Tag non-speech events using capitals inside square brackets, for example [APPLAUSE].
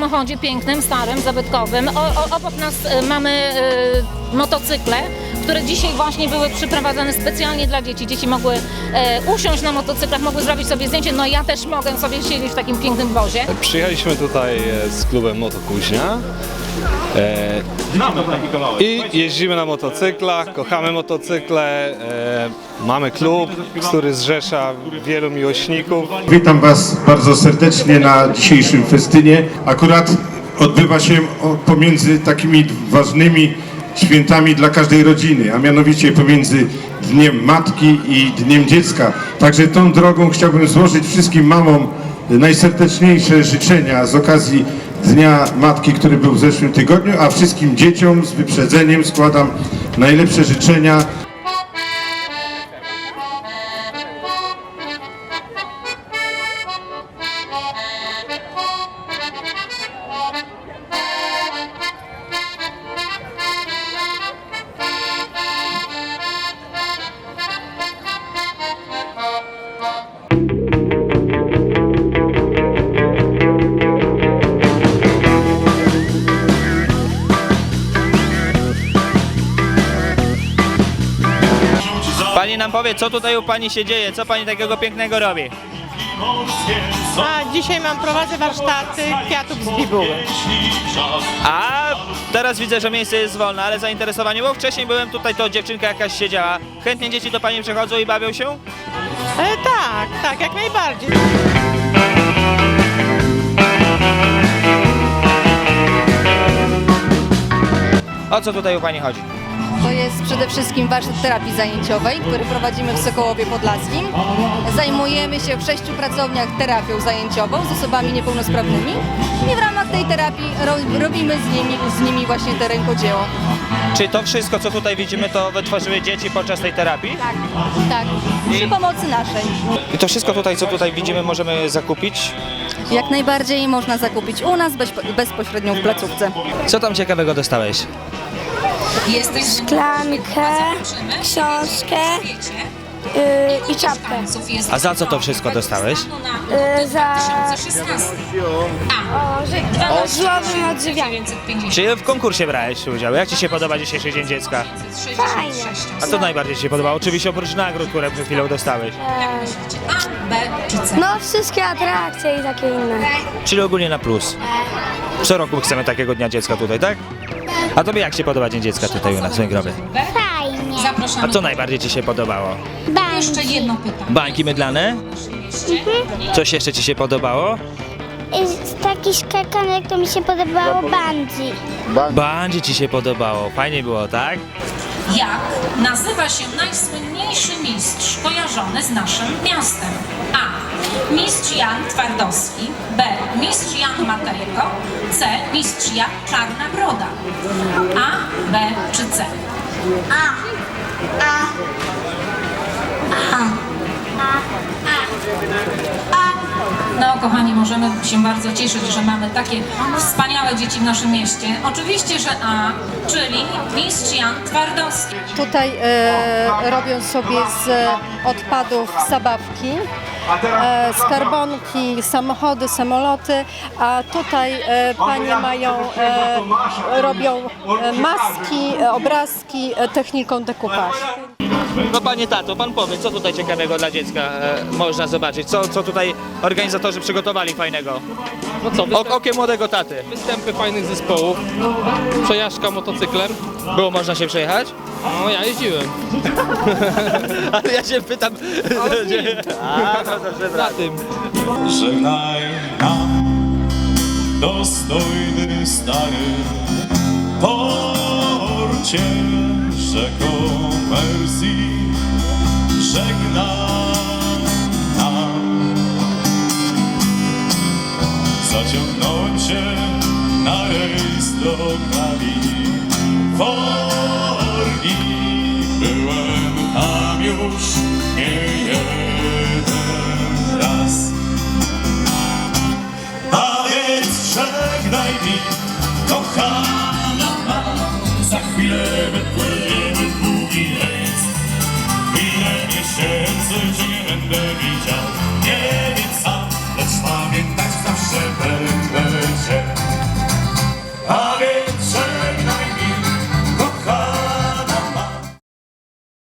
samochodzie pięknym, starym, zabytkowym. O, o, obok nas e, mamy e, motocykle, które dzisiaj właśnie były przyprowadzone specjalnie dla dzieci. Dzieci mogły e, usiąść na motocyklach, mogły zrobić sobie zdjęcie. No ja też mogę sobie siedzieć w takim pięknym wozie. Przyjechaliśmy tutaj e, z klubem Motokuźnia e, i jeździmy na motocyklach, kochamy motocykle, e, mamy klub, który zrzesza wielu miłośników. Witam Was bardzo serdecznie na dzisiejszym festynie. Akurat odbywa się o- pomiędzy takimi ważnymi świętami dla każdej rodziny, a mianowicie pomiędzy Dniem Matki i Dniem Dziecka. Także tą drogą chciałbym złożyć wszystkim mamom najserdeczniejsze życzenia z okazji Dnia Matki, który był w zeszłym tygodniu, a wszystkim dzieciom z wyprzedzeniem składam najlepsze życzenia. Nam powie, co tutaj u Pani się dzieje, co Pani takiego pięknego robi? A dzisiaj mam prowadzę warsztaty kwiatów z bibuły. A teraz widzę, że miejsce jest wolne, ale zainteresowanie, bo wcześniej byłem tutaj, to dziewczynka jakaś siedziała. Chętnie dzieci do Pani przychodzą i bawią się? E, tak, tak, jak najbardziej. O co tutaj u Pani chodzi? To jest przede wszystkim warsztat terapii zajęciowej, który prowadzimy w Sokołowie Podlaskim. Zajmujemy się w sześciu pracowniach terapią zajęciową z osobami niepełnosprawnymi i w ramach tej terapii ro, robimy z nimi, z nimi właśnie te rękodzieło. Czy to wszystko, co tutaj widzimy, to wytworzyły dzieci podczas tej terapii? Tak, tak, przy pomocy naszej. I to wszystko tutaj, co tutaj widzimy, możemy zakupić? Jak najbardziej można zakupić u nas bez, bezpośrednio w placówce. Co tam ciekawego dostałeś? Szklankę, książkę yy, i czapkę. A za co to wszystko dostałeś? Yy, za o, złowym odżywianiem. Czy w konkursie brałeś udział? Jak Ci się podoba dzisiejszy Dzień Dziecka? Fajnie. A co najbardziej Ci się podobało? Oczywiście oprócz nagród, które przed chwilą dostałeś. No wszystkie atrakcje i takie inne. Czyli ogólnie na plus. Co roku chcemy takiego Dnia Dziecka tutaj, tak? A Tobie jak się podoba Dzień Dziecka tutaj u nas w Węgrowie? Fajnie. A co najbardziej Ci się podobało? Bańki. Bańki mydlane? Coś jeszcze Ci się podobało? I z takich skakanek to mi się podobało bungee. Bandzie Ci się podobało. Fajnie było, tak? Jak nazywa się najsłynniejszy mistrz kojarzony z naszym miastem? A. Mistrz Jan Twardowski. B. Mistrz Jan Matejko. C. Mistrz Jan Czarna Broda. A, B czy C? No, kochani, możemy się bardzo cieszyć, że mamy takie wspaniałe dzieci w naszym mieście. Oczywiście, że A, czyli mistrz Jan Twardowski. Tutaj e, robią sobie z odpadów zabawki, e, skarbonki, samochody, samoloty, a tutaj e, panie mają, e, robią e, maski, obrazki e, techniką decoupage. No Panie Tato, Pan powie, co tutaj ciekawego dla dziecka e, można zobaczyć? Co, co tutaj organizatorzy przygotowali fajnego? No co, O, występ, okiem młodego taty. występy fajnych zespołów, przejażdżka motocyklem. Było można się przejechać? No ja jeździłem [LAUGHS] Ale ja się pytam... A, [LAUGHS] no dobrze, na tym. Żegnaj nam dostojny stary porcie rzeką Mersji. Żegnaj nam zaciągnąć się na rejs do Kalifornii. Byłem tam już nie jeden raz. A więc żegnaj mi, kochana za chwilę wypłyniemy 全世界人的理想。